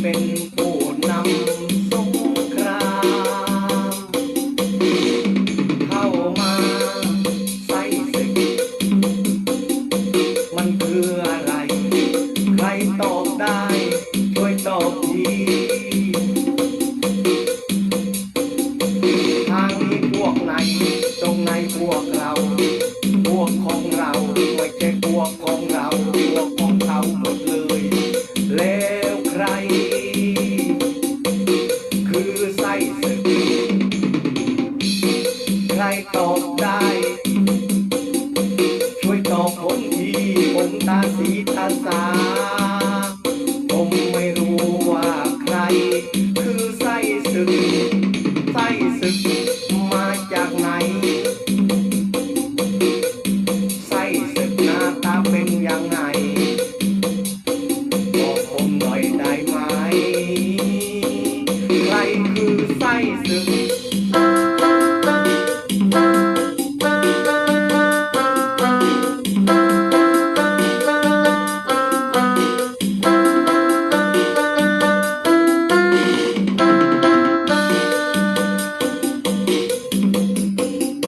เป็นผู้นำสงคราม เข้ามาใส่ศึมันคืออะไร ใครตอบได้ คือไส้ศึใครตอบได้ ช่วยตอบคนทีคนตาสีตาสา